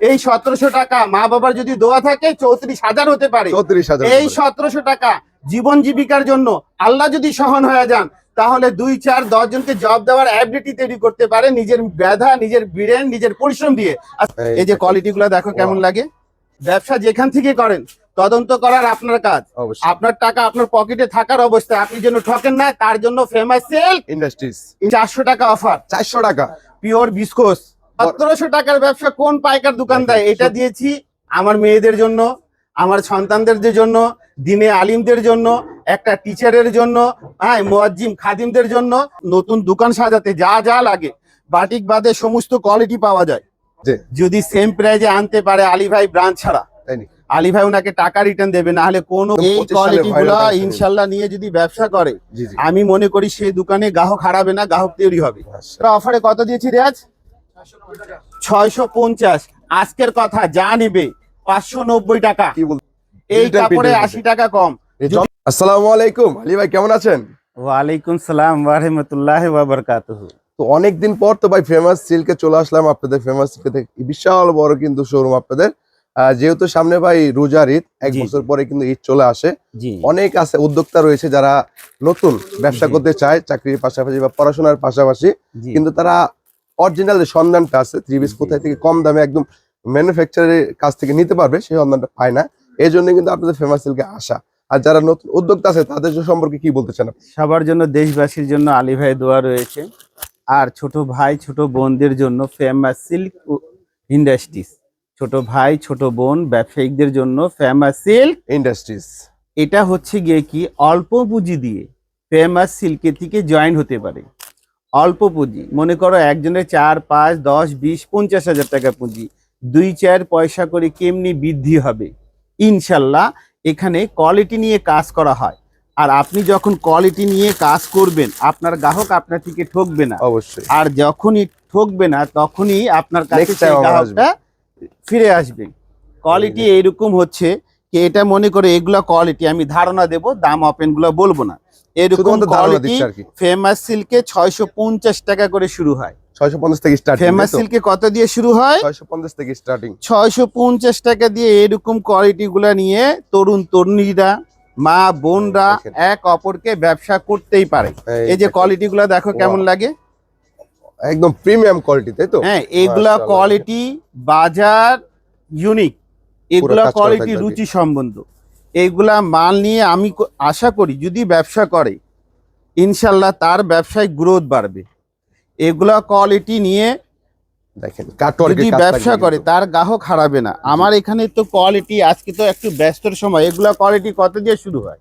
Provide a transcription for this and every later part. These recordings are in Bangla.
এই সতেরোশো টাকা মা বাবার যদি দোয়া থাকে চৌত্রিশ হাজার হতে পারে। চৌত্রিশ হাজার এই সতেরোশো টাকা জীবন জীবিকার জন্য আল্লাহ যদি সহন হয়ে যান তাহলে দুই চার দশ জনকে জব দেওয়ার অ্যাবিলিটি তৈরি করতে পারে নিজের ব্যথা নিজের বিড়েন নিজের পরিশ্রম দিয়ে। এই যে কোয়ালিটি গুলো দেখো কেমন লাগে। ব্যবসা যেখান থেকে করেন তদন্ত করার আপনার কাজ। আপনার টাকা আপনার পকেটে থাকার অবস্থায় আপনি যেন ঠকেন না তার জন্য ফেমাস সেল ইন্ডাস্ট্রিজ চারশো টাকা অফার চারশো টাকা। পিওর বিস্কোস সতেরোশো টাকার ব্যবসা কোন পাইকার দোকান দেয়? এটা দিয়েছি আমার মেয়েদের জন্য আমার সন্তানদের জন্য দিনে আলিমদের জন্য একটা টিচারের জন্য হ্যাঁ মোয়াজ্জিম খাদিমদের জন্য নতুন দোকান সাজাতে যা যা লাগে বাটিক বাদে সমস্ত কোয়ালিটি পাওয়া যায়। যদি সেম প্রাইজে আনতে পারে আলী ভাই ব্রাঞ্চ ছাড়া আলী ভাই ওনাকে টাকা রিটার্ন দেবে না হলে কোনো এই কোয়ালিটি গুলো ইনশাল্লাহ নিয়ে যদি ব্যবসা করে আমি মনে করি সেই দোকানে গ্রাহক হারাবে না গ্রাহক তৈরি হবে। অফারে কত দিয়েছি রেয়াজ? ছয়শো পঞ্চাশ। আজকের কথা যা নিবে পাঁচশো নব্বই টাকা। কি বল এই কাপড়ে আশি টাকা কম। আসসালামু আলাইকুম। আলী ভাই কেমন আছেন? ওয়ালাইকুম সালাম ওয়ারহমতুল্লাহ তো অনেকদিন পর তো ভাই ফেমাস সিল্কে চলে আসলাম আপনাদের ফেমাস সিল্কে থেকে। বিশাল বড় কিন্তু শোরুম আপনাদের। যেহেতু সামনে ভাই রোজার ঈদ এক বছর পরে কিন্তু ঈদ চলে আসে। অনেক আছে উদ্যোক্তা রয়েছে যারা নতুন ব্যবসা করতে চায় চাকরির পাশাপাশি বা পড়াশোনার পাশাপাশি। কিন্তু তারা অরিজিনাল সন্ধানটা আছে থ্রি পিস কোথায় থেকে কম দামে একদম ম্যানুফ্যাকচারের কাছ থেকে নিতে পারবে সেই সন্ধানটা পায় না। এই জন্য কিন্তু আপনাদের ফেমাস সিল্কে আসা। আর যারা নতুন উদ্যোক্তা আছে তাদের সম্পর্কে কি বলতে চান সবার জন্য দেশবাসীর জন্য আলী ভাই দোয়া রয়েছে। আর ছোট ভাই ছোট বোনদের জন্য ফেমাস সিল্ক ইন্ডাস্ট্রিজ ছোট ভাই ছোট বোন ব্যবসায়িকদের জন্য ফেমাস সিল্ক ইন্ডাস্ট্রিজ এটা হচ্ছে গিয়ে কি অল্প পুঁজি দিয়ে ফেমাস সিল্কের থেকে জয়েন হতে পারে। অল্প পুঁজি। মনে করো একজনের চার পাঁচ দশ বিশ পঞ্চাশ হাজার টাকা পুঁজি। দুই চার পয়সা করে কেমনি বৃদ্ধি হবে? ইনশাল্লাহ এখানে কোয়ালিটি নিয়ে কাজ করা হয়। আর আপনি যখন কোয়ালিটি নিয়ে কাজ করবেন আপনার গ্রাহক আপনার থেকে ঠকবে না। অবশ্যই। আর যখনই ঠকবে না তখনই আপনার কাছে Next সেই গ্রাহকটা ফিরে আসবে। কোয়ালিটি এইরকম হচ্ছে কি এটা মনে করে এগুলা কোয়ালিটি আমি ধারণা দেব দাম ওপেনগুলো বলব না। এরকম কোয়ালিটি ফেমাস সিল্কে ছয়শো পঞ্চাশ টাকা করে শুরু হয়। ছয়শো পঞ্চাশ থেকে স্টার্টিং ফেমাস সিল্কে কত দিয়ে শুরু হয়? ছয়শো পঞ্চাশ থেকে স্টার্টিং ছয়শো পঞ্চাশ টাকা দিয়ে এরকম কোয়ালিটি গুলা নিয়ে তরুণ তরুণীরা মা বোনরা। এক অপরকে ব্যবসা করতেই পারে। এই যে কোয়ালিটি গুলা দেখো কেমন লাগে? একদম প্রিমিয়াম কোয়ালিটি তাই তো? হ্যাঁ এগুলা কোয়ালিটি বাজার ইউনিক এগুলা কোয়ালিটি। রুচি সম্বন্ধ। এগুলা মাল নিয়ে আমি আশা করি যদি ব্যবসা করে ইনশাল্লাহ তার ব্যবসায় গ্রোথ বাড়বে। এগুলা কোয়ালিটি নিয়ে দেখেন যদি ব্যবসা করে তার গ্রাহক হারাবে না। আমার এখানে তো কোয়ালিটি আজকে তো একটু ব্যস্তর সময় এগুলা কোয়ালিটি কত দিয়ে শুরু হয়?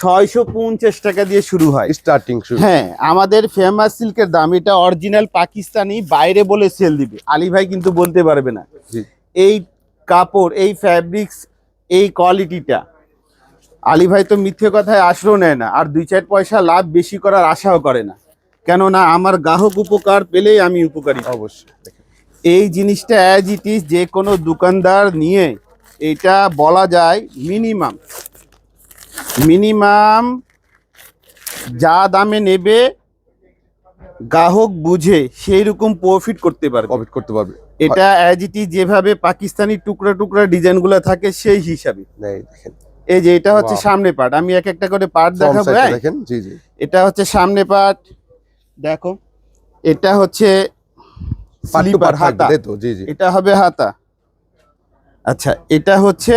ছয়শো পঞ্চাশ টাকা দিয়ে শুরু হয়। স্টার্টিং হ্যাঁ আমাদের ফেমাস সিল্কের দাম এটা অরিজিনাল পাকিস্তানি বাইরে বলে সেল দিবে। আলী ভাই কিন্তু বলতে পারবে না। এই কাপড় এই ফ্যাব্রিক্স এই কোয়ালিটিটা আলী ভাই তো মিথ্যে কথায় আশ্রয় নেয় না আর দুই চার পয়সা লাভ বেশি করার আশাও করে না। কেননা আমার গ্রাহক উপকার পেলেই আমি উপকারী। অবশ্যই এই জিনিসটা অ্যাজ ইট ইজ যে কোনো দোকানদার নিয়ে এটা বলা যায় মিনিমাম মিনিমাম যা দামে নেবে গ্রাহক বুঝে সেই রকম প্রফিট করতে পারবে। প্রফিট করতে পারবে। এটা অ্যাজ ইট ইজ যেভাবে পাকিস্তানি টুকরা টুকরা ডিজাইনগুলো থাকে সেই হিসাবে। দেখেন। এই যে এটা হচ্ছে সামনে পার্ট আমি এক একটা করে পার্ট দেখাবো হ্যাঁ? দেখেন? জি জি। এটা হচ্ছে সামনে পার্ট দেখো এটা হচ্ছে স্লিপার হাতা। জি জি। এটা হবে হাতা। আচ্ছা এটা হচ্ছে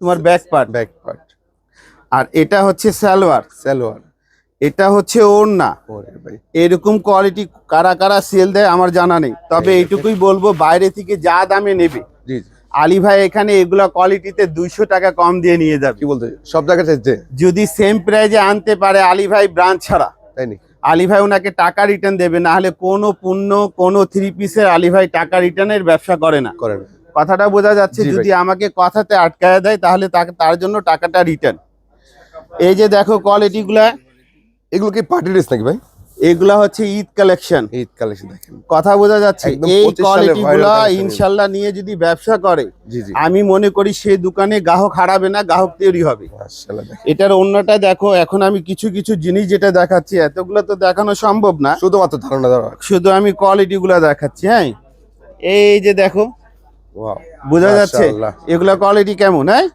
তোমার ব্যাক পার্ট ব্যাক পার্ট আর এটা হচ্ছে সালোয়ার। সালোয়ার। এটা হচ্ছে ওরে ভাই। এরকম কোয়ালিটি কারা কারা সেল দেয় আমার জানা নেই। তবে এইটুকুই বলব বাইরে থেকে যা দামে নেবে। জি জি। আলী ভাই এখানে এগুলা কোয়ালিটিতে দুইশো টাকা কম দিয়ে নিয়ে যাবে। কি বলতে সব চাইছে যদি সেম প্রাইজে আনতে পারে আলী ভাই ব্রাঞ্চ ছাড়া। তাই নি আলী ভাই ওনাকে টাকা রিটার্ন দেবে না হলে কোনো পণ্য কোনো থ্রি পিসের আলী ভাই টাকা রিটার্নের ব্যবসা করে না। করেন কথাটা বোঝা যাচ্ছে যদি আমাকে কথাতে আটকায় দেয় তাহলে তাকে তার জন্য টাকাটা রিটার্ন এই যে দেখো কোয়ালিটি গুলা। এগুলো কি পার্টি ড্রেস নাকি ভাই? এগুলা হচ্ছে ঈদ কালেকশন। ঈদ কালেকশন দেখেন। কথা বোঝা যাচ্ছে এই 25 কোয়ালিটি viral গুলা collection। ইনশাল্লাহ নিয়ে যদি ব্যবসা করে আমি মনে করি সেই দোকানে গ্রাহক হারাবে না গ্রাহক তৈরি হবে। এটার অন্যটা দেখো এখন আমি কিছু কিছু জিনিস যেটা দেখাচ্ছি এতগুলো তো দেখানো সম্ভব না। শুধুমাত্র ধারণা দেওয়া। শুধু আমি কোয়ালিটি গুলা দেখাচ্ছি হ্যাঁ? এই যে দেখো বোঝা যাচ্ছে। এগুলা কোয়ালিটি কেমন হ্যাঁ?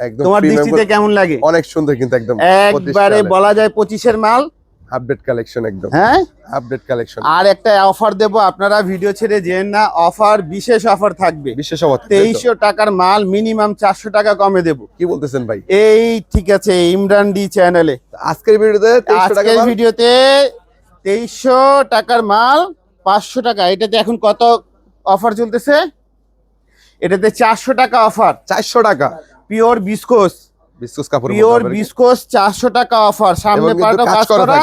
একদম তোমার দৃষ্টিতে কেমন লাগে? অনেক সুন্দর কিন্তু একদম একবারে বলা যায় পঁচিশের মাল আপডেট কালেকশন একদম। হ্যাঁ? আপডেট কালেকশন আর একটা অফার দেব আপনারা ভিডিও ছেড়ে যেন না অফার বিশেষ অফার থাকবে। বিশেষ অবস্থা তেইশশো টাকার মাল মিনিমাম চারশো টাকা কমে দেব। কি বলতেছেন ভাই? এই ঠিক আছে ইমরান ডি চ্যানেলে আজকের ভিডিওতে 2300 টাকা আজকের ভিডিওতে তেইশশো টাকার মাল পাঁচশো টাকা। এটাতে এখন কত অফার চলতেছে? এটাতে চারশো টাকা অফার 400 টাকা। পিওর বিস্কোস বিস্কুট কাপড় পিওর বিস্কোস চারশো টাকা অফার। সামনে পাটও কাজ করা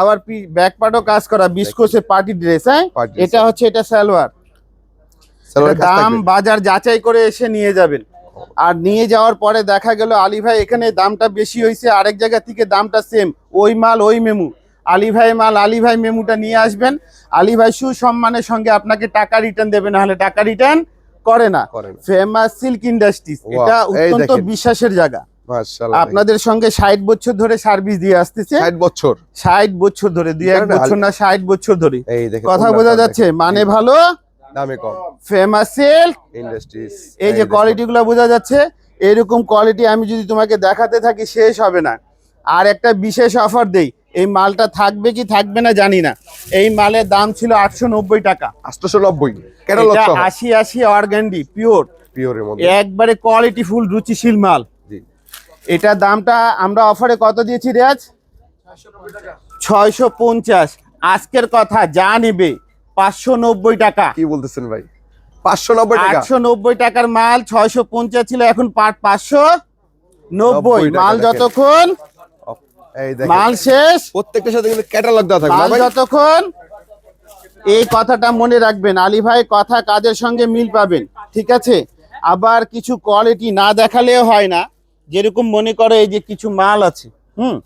আবার ব্যাক পাটও কাজ করা। বিস্কোসের পার্টি ড্রেস হ্যাঁ? এটা হচ্ছে এটা সালোয়ার। দাম বাজার যাচাই করে এসে নিয়ে যাবেন। আর নিয়ে যাওয়ার পরে দেখা গেল আলী ভাই এখানে দামটা বেশি হয়েছে আরেক জায়গা থেকে দামটা সেম ওই মাল ওই মেমু। আলী ভাই মাল আলী ভাই মেমুটা নিয়ে আসবেন। আলী ভাই সুসম্মানের সঙ্গে আপনাকে টাকা রিটার্ন দেবে না হলে টাকা রিটার্ন করে না। ফেমাস সিল্ক ইন্ডাস্ট্রিজ এটা অত্যন্ত বিশ্বাসের জায়গা। আপনাদের সঙ্গে ষাট বছর ধরে সার্ভিস দিয়ে আসতেছে। 60 বছর। ষাট বছর ধরে দুই এক বছর না ষাট বছর ধরে। কথা বোঝা যাচ্ছে? মানে ভালো? দামে কম। ফেমাস ইন্ডাস্ট্রিজ এই যে কোয়ালিটি গুলো বোঝা যাচ্ছে এরকম কোয়ালিটি আমি যদি তোমাকে দেখাতে থাকি শেষ হবে না। আর একটা বিশেষ অফার দেই এই মালটা থাকবে কি থাকবে না জানি না। এই মালের দাম ছিল আটশো নব্বই টাকা। 890 ক্যাটালগ এটা আশি আশি অর্গ্যান্ডি পিওর মধ্যে। একবারে কোয়ালিটি ফুল রুচিশীল মাল। এটা দামটা আমরা অফারে কত দিয়েছি রেয়াজ? ছয়শো পঞ্চাশ। আজকের কথা যা নেবে পাঁচশো নব্বই টাকা। কি বলতেছেন ভাই? পাঁচশো নব্বই আটশো নব্বই টাকার মাল ছয়শো পঞ্চাশ ছিল এখন পাট পাঁচশো নব্বই। মাল যতক্ষণ মাল শেষ প্রত্যেকটার সাথে কিন্তু ক্যাটালগ দেওয়া থাকবে। মাল যতক্ষণ এই কথাটা মনে রাখবেন আলী ভাই কথা কাজের সঙ্গে মিল পাবেন ঠিক আছে? আবার কিছু কোয়ালিটি না দেখালেও হয় না। যেরকম মনে করে এই যে কিছু মাল আছে হুম?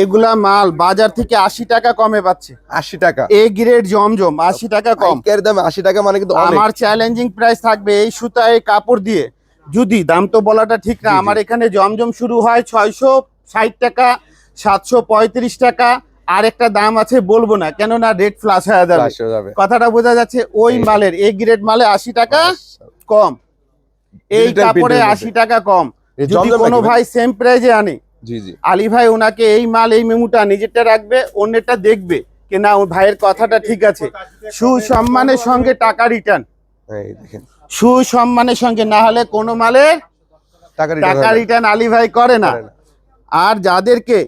এগুলা মাল বাজার থেকে আশি টাকা কমে পাচ্ছে। 80 টাকা। এ গ্রেড জমজম আশি টাকা কম। পাইকারি দামে 80 টাকা মানে কিন্তু আমার চ্যালেঞ্জিং প্রাইস থাকবে এই সুতা এই কাপড় দিয়ে। যদি দাম তো বলাটা ঠিক না। আমার এখানে জমজম শুরু হয় ছয়শো ষাট টাকা সাতশো পঁয়ত্রিশ টাকা আর একটা দাম আছে বলব না কেননা রেট ফ্লাশ হয়ে যাবে। যাবে। কথাটা বোঝা যাচ্ছে ওই মালের এ গ্রেড মালে আশি টাকা কম। এই কাপড়ে আশি টাকা কম। যদি কোনো ভাই? সেম প্রাইজে আনে জি জি। আলী ভাই ওনাকে এই মাল এই মেমুটা নিজেরটা রাখবে অন্যটা দেখবে না ভাইয়ের কথাটা ঠিক আছে। সুসম্মানের সঙ্গে টাকা রিটার্ন সুসম্মানের সঙ্গে না হলে কোনো মালের টাকা রিটার্ন রিটার্ন আলী ভাই করে না। আর যাদেরকে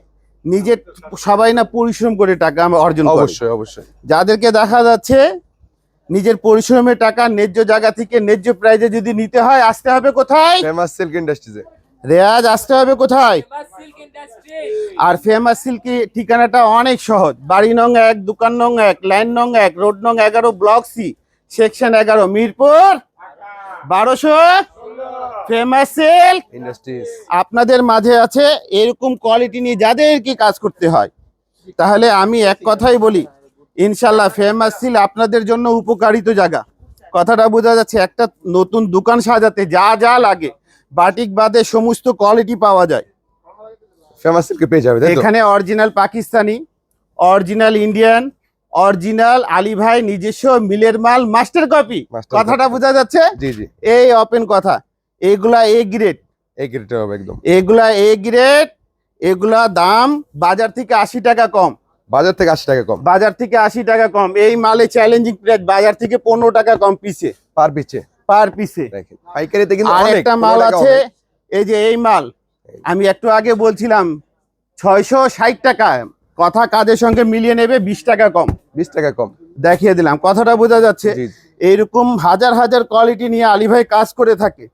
নিজের সবাই না পরিশ্রম করে টাকা অর্জন অবশ্যই অবশ্যই। যাদেরকে দেখা যাচ্ছে নিজের পরিশ্রমের টাকা ন্যায্য জায়গা থেকে ন্যায্য প্রাইজে যদি নিতে হয় আসতে হবে কোথায়? ফেমাস সিল্ক ইন্ডাস্ট্রিজে রেয়াজ আসতে হবে কোথায়? আর ফেমাস সিল্কি ঠিকানাটা অনেক সহজ। বাড়ি নং এক দোকান নং এক লাইন নং এক রোড নং এগারো ব্লক সি সেকশন এগারো মিরপুর। বারোশো ফেমাস সিল্ক ইন্ডাস্ট্রিজ আপনাদের মাঝে আছে এরকম কোয়ালিটি নিয়ে যাদেরকে কাজ করতে হয়। তাহলে আমি এক কথাই বলি ইনশাল্লাহ ফেমাস সিল আপনাদের জন্য উপকারিত জায়গা। কথাটা বোঝা যাচ্ছে একটা নতুন দোকান সাজাতে যা যা লাগে বাটিক বাদে সমস্ত কোয়ালিটি পাওয়া যায়। ফেমাস সিল্কে পেয়ে যাবে এখানে original Pakistani original Indian original Ali ভাই নিজস্ব মিলের মাল মাস্টার কপি কথাটা বোঝা যাচ্ছে? জি জি। এই ওপেন কথা। এগুলা এ গ্রেড এ গ্রেড হবে একদম। এগুলা এ গ্রেড এগুলা দাম বাজার থেকে আশি টাকা কম। বাজার থেকে 80 টাকা কম। বাজার থেকে আশি টাকা কম। এই মালে চ্যালেঞ্জিং প্রাইস বাজার থেকে পনেরো টাকা কম পিছে পার পিছে পার পিসে। পাইকারিতে কিন্তু আর একটা মাল আছে এই যে এই মাল। আমি একটু আগে বলছিলাম ছয়শো ষাট টাকা। কথা কাজের সঙ্গে মিলিয়ে নেবে? বিশ টাকা কম। 20 টাকা কম। দেখিয়ে দিলাম। কথাটা বোঝা যাচ্ছে এইরকম হাজার হাজার কোয়ালিটি নিয়ে আলী ভাই কাজ করে থাকে।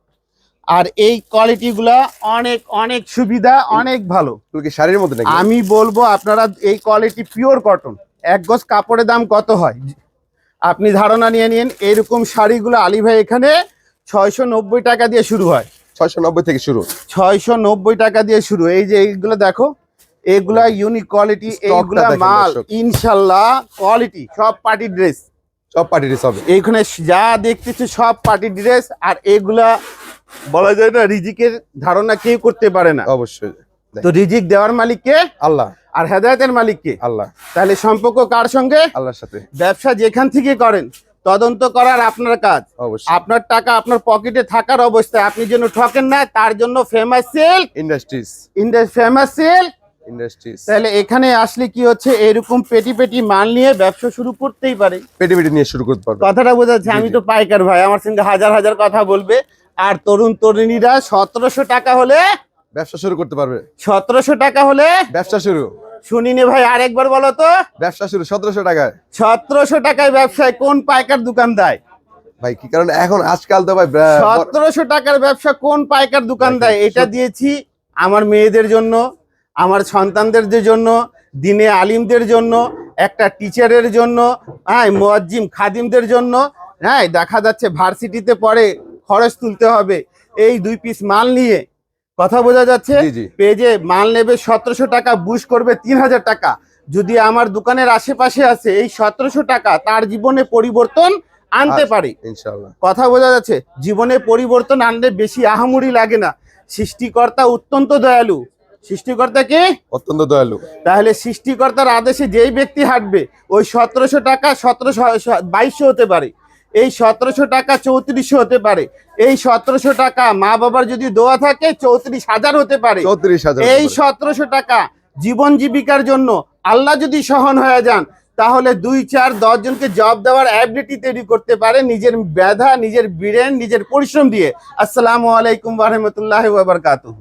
আর এই কোয়ালিটি গুলা অনেক অনেক সুবিধা অনেক ভালো। শাড়ির মধ্যে আমি বলব আপনারা এই কোয়ালিটি পিওর কটন এক গজ কাপড়ের দাম কত হয়? আপনি ধারণা নিয়ে নিন এরকম শাড়িগুলো আলী ভাই এখানে ছয়শো নব্বই টাকা দিয়ে শুরু হয়। 690 থেকে শুরু। ছয়শো নব্বই টাকা দিয়ে শুরু। এই যে এইগুলো দেখো এগুলা ইউনিক কোয়ালিটি এইগুলা মাল। ইনশাল্লাহ কোয়ালিটি সব পার্টি ড্রেস সব পার্টি ড্রেস হবে। এইখানে যা দেখতেছি সব পার্টি ড্রেস আর এগুলা বলা যায় না রিজিকের ধারণা কেউ করতে পারে না। অবশ্যই। তো রিজিক দেওয়ার মালিককে আল্লাহ। আর হেদায়তের মালিককে? আল্লাহ। তাহলে সম্পর্ক কার সঙ্গে? আল্লাহর সাথে। ব্যবসা যেখান থেকে করেন তদন্ত করার আপনার কাজ। অবশ্যই। আপনার টাকা আপনার পকেটে থাকার অবস্থায় আপনি যেন ঠকেন না তার জন্য ফেমাস সিল্ক ইন্ডাস্ট্রিজ ইন্ডাস ফেমাস সিল্ক ইন্ডাস্ট্রিজ তাহলে এখানে আসলে কি হচ্ছে এরকম পেটি পেটি মাল নিয়ে ব্যবসা শুরু করতেই পারে। পেটি পেটি নিয়ে শুরু করতে পারবে। কথাটা বোঝাচ্ছে আমি তো পাইকার ভাই আমার সঙ্গে হাজার হাজার কথা বলবে। আর তরুণ তরুণীরা সতেরোশো টাকা হলে ব্যবসা শুরু করতে পারবে। সতেরোশো টাকা হলে ব্যবসা শুরু। শুনিনি ভাই আরেকবার বলো তো। ব্যবসা শুরু সতেরোশো টাকায়। সতেরোশো টাকায় ব্যবসায় কোন পাইকার দোকান দেয়? ভাই কি কারণ? এখন আজকাল তো ভাই সতেরোশো টাকার ব্যবসা কোন পাইকার দোকান দেয়? এটা দিয়েছি আমার মেয়েদের জন্য আমার সন্তানদের জন্য দিনে আলিমদের জন্য একটা টিচারের জন্য হ্যাঁ মোয়াজ্জিম খাদিমদের জন্য হ্যাঁ দেখা যাচ্ছে ভার্সিটিতে পরে খরচ তুলতে হবে। এই দুই পিস মাল নিয়ে কথা বোঝা যাচ্ছে? পেজে মাল নেবে সতেরোশো টাকা বুশ করবে তিন হাজার টাকা। যদি আমার দোকানের আশেপাশে আছে এই সতেরোশো টাকা তার জীবনে পরিবর্তন আনতে আচ্ছা। পারে। কথা বোঝা যাচ্ছে জীবনে পরিবর্তন আনলে বেশি আহামরি লাগে না। সৃষ্টিকর্তা অত্যন্ত দয়ালু। সৃষ্টিকর্তা কে? অত্যন্ত দয়ালু। তাহলে সৃষ্টিকর্তার আদেশে যেই ব্যক্তি হাঁটবে ওই সতেরোশো টাকা সতেরোশো বাইশশো হতে পারে। এই সতেরোশো টাকা চৌত্রিশশো হতে পারে। এই সতেরোশো টাকা মা বাবার যদি দোয়া থাকে চৌত্রিশ হাজার হতে পারে। চৌত্রিশ হাজার এই সতেরোশো টাকা জীবন জীবিকার জন্য আল্লাহ যদি সহন হয়ে যান তাহলে দুই চার দশ জনকে জব দেওয়ার অ্যাবিলিটি তৈরি করতে পারে নিজের ব্যধা নিজের ব্রেন নিজের পরিশ্রম দিয়ে। আসসালামু আলাইকুম রহমতুল্লাহ বারকাতুহ।